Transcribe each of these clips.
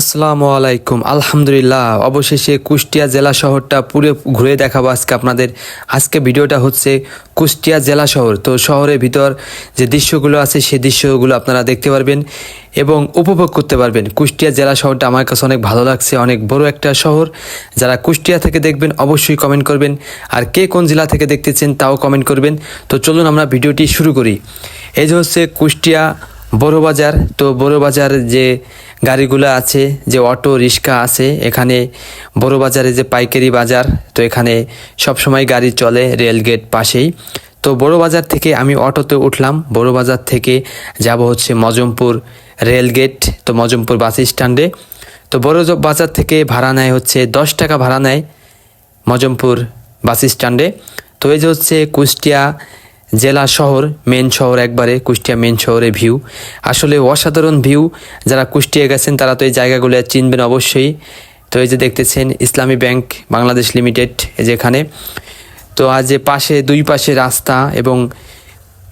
আসসালামু আলাইকুম। আলহামদুলিল্লাহ, অবশেষে কুষ্টিয়া জেলা শহরটা পুরো ঘুরে দেখাবো আজকে আপনাদের। আজকে ভিডিওটা হচ্ছে কুষ্টিয়া জেলা শহর। তো শহরের ভিতর যে দৃশ্যগুলো আছে সেই দৃশ্যগুলো আপনারা দেখতে পারবেন এবং উপভোগ করতে পারবেন। কুষ্টিয়া জেলা শহরটা আমার কাছে অনেক ভালো লাগছে, অনেক বড় একটা শহর। যারা কুষ্টিয়া থেকে দেখবেন, অবশ্যই কমেন্ট করবেন। আর কে কোন জেলা থেকে দেখতেছেন, তাও কমেন্ট করবেন। তো চলুন আমরা ভিডিওটি শুরু করি। এই যে হচ্ছে কুষ্টিয়া বড় বাজার তো বড় বাজার যে গাড়িগুলো আছে, যে অটো রিক্সা আছে, এখানে বড় বাজারে যে পাইকারি বাজার, তো এখানে সব সময় গাড়ি চলে রেলগেট পাশেই। তো বড় বাজার থেকে আমি অটোতে উঠলাম। বড় বাজার থেকে যাব হচ্ছে মজমপুর রেলগেট তো মজমপুর বাস স্ট্যান্ডে। তো বড় বাজার থেকে ভাড়া নেয় হচ্ছে দশ টাকা ভাড়া নেয় মজমপুর বাস স্ট্যান্ডে। তো এই যে হচ্ছে কুষ্টিয়া জেলা শহর মেন শহর একবারে, কুষ্টিয়া মেন শহরে ভিউ আসলে অসাধারণ ভিউ যারা কুষ্টিয়া গেছেন, তারা তো এই জায়গাগুলো চিনবেন অবশ্যই। তো এই যে দেখতেছেন, ইসলামী ব্যাংক, বাংলাদেশ লিমিটেড, এই যে তো আজ পাশে, দুই পাশে রাস্তা এবং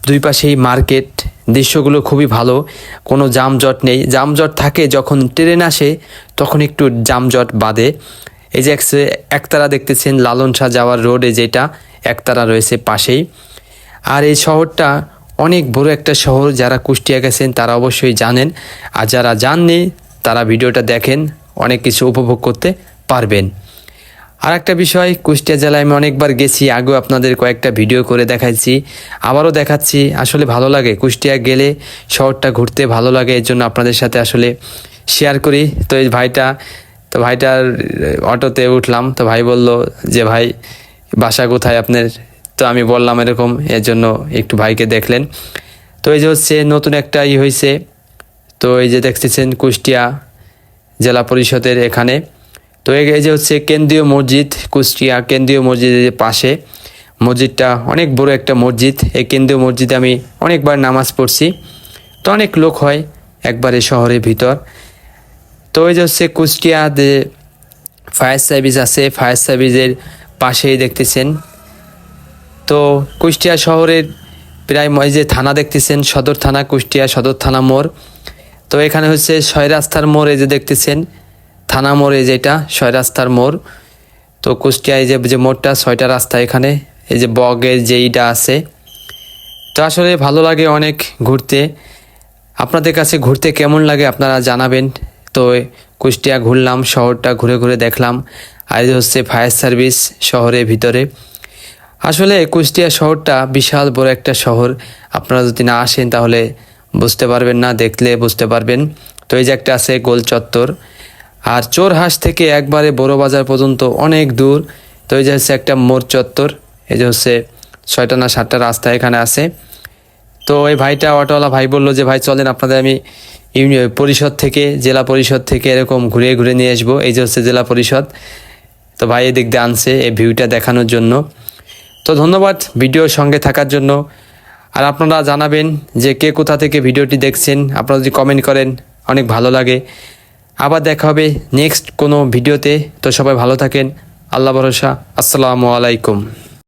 দুই পাশেই মার্কেট। দৃশ্যগুলো খুবই ভালো। কোনো যানজট নেই। যানজট থাকে যখন ট্রেন আসে, তখন একটু জামজট বাদে। এই যে এক- একতারা দেখতেছেন লালন শাহ যাওয়ার রোডে যেটা, একতারা রয়েছে পাশেই। আর এই শহরটা অনেক বড় একটা শহর, যারা কুষ্টিয়া গেছেন তারা অবশ্যই জানেন। আর যারা জাননি, তারা ভিডিওটা দেখেন, অনেক কিছু উপভোগ করতে পারবেন। আর একটা বিষয়, কুষ্টিয়া জেলায় আমি অনেকবার গেছি, আগেও আপনাদের কয়েকটা ভিডিও করে দেখাচ্ছি আবারও দেখাচ্ছি। আসলে ভালো লাগে, কুষ্টিয়া গেলে শহরটা ঘুরতে ভালো লাগে, এর জন্য আপনাদের সাথে আসলে শেয়ার করি। তো এই ভাইটা, তো ভাইটার অটোতে উঠলাম, তো ভাই বলল যে, ভাই, বাসা কোথায় আপনার? তো আমি বললাম এরকম এর জন্য একটু ভাইকে দেখলেন। তো এই যে হচ্ছে নতুন একটা ই হয়েছে তো এই যে দেখতেছেন কুষ্টিয়া জেলা পরিষদের এখানে। তো এই যে হচ্ছে কেন্দ্রীয় মসজিদ, কুষ্টিয়া কেন্দ্রীয় মসজিদের পাশে, মসজিদটা অনেক বড় একটা মসজিদ। এই কেন্দ্রীয় মসজিদে আমি অনেকবার নামাজ পড়ছি। তো অনেক লোক হয় একবারে শহরের ভিতর। তো এই যে হচ্ছে কুষ্টিয়া যে ফায়ার সার্ভিস আছে, ফায়ার সার্ভিসের পাশেই দেখতেছেন। তো কুষ্টিয়া শহরের প্রায় যে থানা দেখতেছেন, সদর থানা কুষ্টিয়া, সদর থানা মোড়। তো এখানে হচ্ছে ছয় রাস্তার মোড় এই যে দেখতেছেন, থানা মোড় এই যেটা ছয় রাস্তার মোড়। তো কুষ্টিয়া এই যে যে মোড়টা, ছয়টা রাস্তা এখানে, এই যে বগের যে ইটা আছে। তো আসলে ভালো লাগে অনেক ঘুরতে। আপনাদের কাছে ঘুরতে কেমন লাগে আপনারা জানাবেন। তো কুষ্টিয়া ঘুরলাম, শহরটা ঘুরে ঘুরে দেখলাম। আর হচ্ছে ফায়ার সার্ভিস শহরের ভিতরে। আসলে কুষ্টিয়া শহরটা বিশাল বড় একটা শহর। আপনারা যদি না আসেন তাহলে বুঝতে পারবেন না, দেখলে বুঝতে পারবেন। তো এই যে একটা আছে গোল চত্বর। আর চোরহাঁস থেকে একবারে বড় বাজার পর্যন্ত অনেক দূর। তো এই যে হচ্ছে একটা মোড় চত্বর। এই যে হচ্ছে ছয়টা না সাতটা রাস্তা এখানে আছে। তো এই ভাইটা, অটোওয়ালা ভাই বলল যে, ভাই, চলেন আপনাদের আমি ইউনি- পরিষদ থেকে, জেলা পরিষদ থেকে এরকম ঘুরে ঘুরে নিয়ে আসব। এই যে হচ্ছে জেলা পরিষদ। তো ভাই এদিক দিয়ে আনছে এই ভিউটা দেখানোর জন্য। তো ধন্যবাদ ভিডিওর সঙ্গে থাকার জন্য। আর আপনারা জানাবেন যে কে কোথা থেকে ভিডিওটি দেখছেন। আপনারা যদি কমেন্ট করেন, অনেক ভালো লাগে। আবার দেখা হবে নেক্সট কোনো ভিডিওতে। তো সবাই ভালো থাকেন। আল্লাহ ভরসা। আসসালামু আলাইকুম।